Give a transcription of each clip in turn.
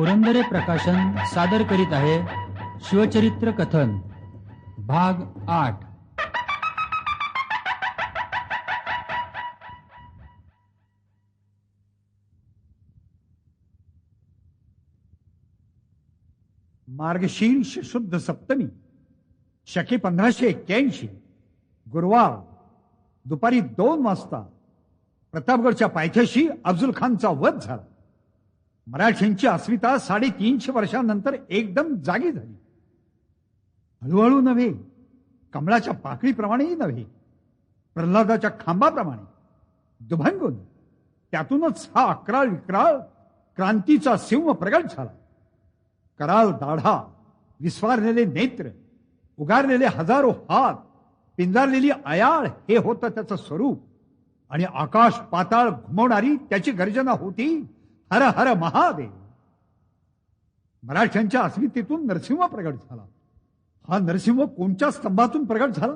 पुरंदरे प्रकाशन सादर करीत आहे शिवचरित्र कथन भाग आठ. मार्गशीर्ष शुद्ध सप्तमी शके पंधराशे एक्क्याऐंशी गुरुवार दुपारी दोन वाजता प्रतापगडच्या पायथ्याशी अफजुल खानचा वध झाला. मराठ्यांची अस्मिता साडेतीनशे वर्षांनंतर एकदम जागी झाली. हळूहळू नव्हे कमळाच्या पाकळीप्रमाणेही नव्हे प्रल्हादाच्या खांबाप्रमाणे दुभंगून त्यातूनच हा अकराळ विक्राळ क्रांतीचा सिंह प्रगट झाला. कराल दाढा विस्वारलेले नेत्र उगारलेले हजारो हात पिंजारलेली अयाळ हे होतं त्याचं स्वरूप. आणि आकाश पाताळ घुमवणारी त्याची गर्जना होती. हर हर महादेव. मराठ्यांच्या अस्मितेतून नरसिंह प्रगट झाला. हा नरसिंह कोणत्या स्तंभातून प्रगट झाला?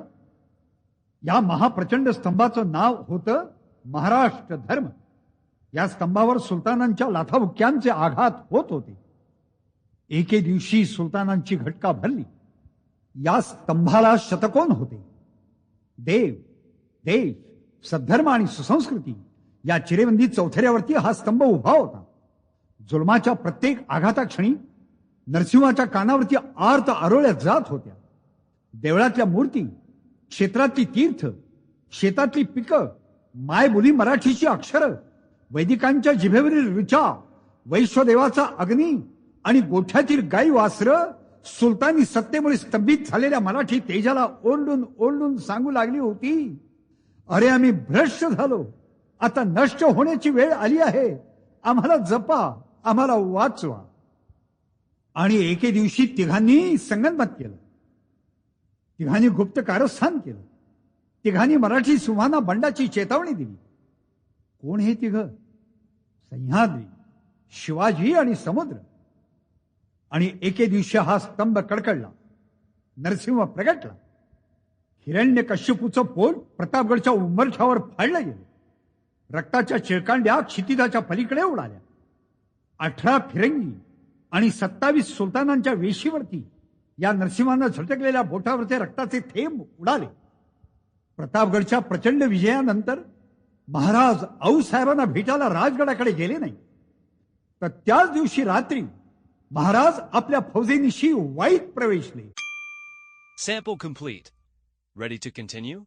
या महाप्रचंड स्तंभाचं नाव होतं महाराष्ट्र धर्म. या स्तंभावर सुलतानांच्या लाथाबुक्यांचे आघात होत होते. एके दिवशी सुलतानांची घटका भरली. या स्तंभाला शतकोन होते. देव देश सद्धर्म आणि सुसंस्कृती या चिरेबंदी चौथऱ्यावरती हा स्तंभ उभा होता. जुलमाच्या प्रत्येक आघाताक्षणी नरसिंहाच्या कानावरती आर्त आरोळ्या जात होत्या. देवळातल्या मूर्ती क्षेत्रातली तीर्थ शेतातली पिकं मायबोली मराठीची अक्षरं वैदिकांच्या जिभेवरील ऋचा वैश्वदेवाचा अग्नी आणि गोठ्यातील गाई वासर सुलतानी सत्तेमुळे स्तंभित झालेल्या मराठी तेजाला ओरडून ओरडून सांगू लागली होती अरे आम्ही भ्रष्ट झालो. आता नष्ट होण्याची वेळ आली आहे. आम्हाला जपा. आम्हाला वाचवा. आणि एके दिवशी तिघांनी संगनमत केलं. तिघांनी गुप्त कारस्थान केलं. तिघांनी मराठी सुभाना बंडाची चेतावणी दिली. कोण हे तिघ? सह्याद्री शिवाजी आणि समुद्र. आणि एके दिवशी हा स्तंभ कडकडला नरसिंह प्रगटला. हिरण्य कश्यपूचं पोट प्रतापगडच्या उंबरठ्यावर फाडलं गेलं. रक्ताच्या चिळकांड्या क्षितिजाच्या पलीकडे उडाल्या. अठरा फिरंगी आणि सत्तावीस सुलतानांच्या वेशीवरती या नरसिंहानं झटकलेल्या बोटावरचे रक्ताचे थेंब उडाले. प्रतापगडच्या प्रचंड विजयानंतर महाराज आऊसाहेबांना भेटायला राजगडाकडे गेले नाही. तर त्याच दिवशी रात्री महाराज आपल्या फौजेनिशी वाईट प्रवेशले. Sample complete ready to continue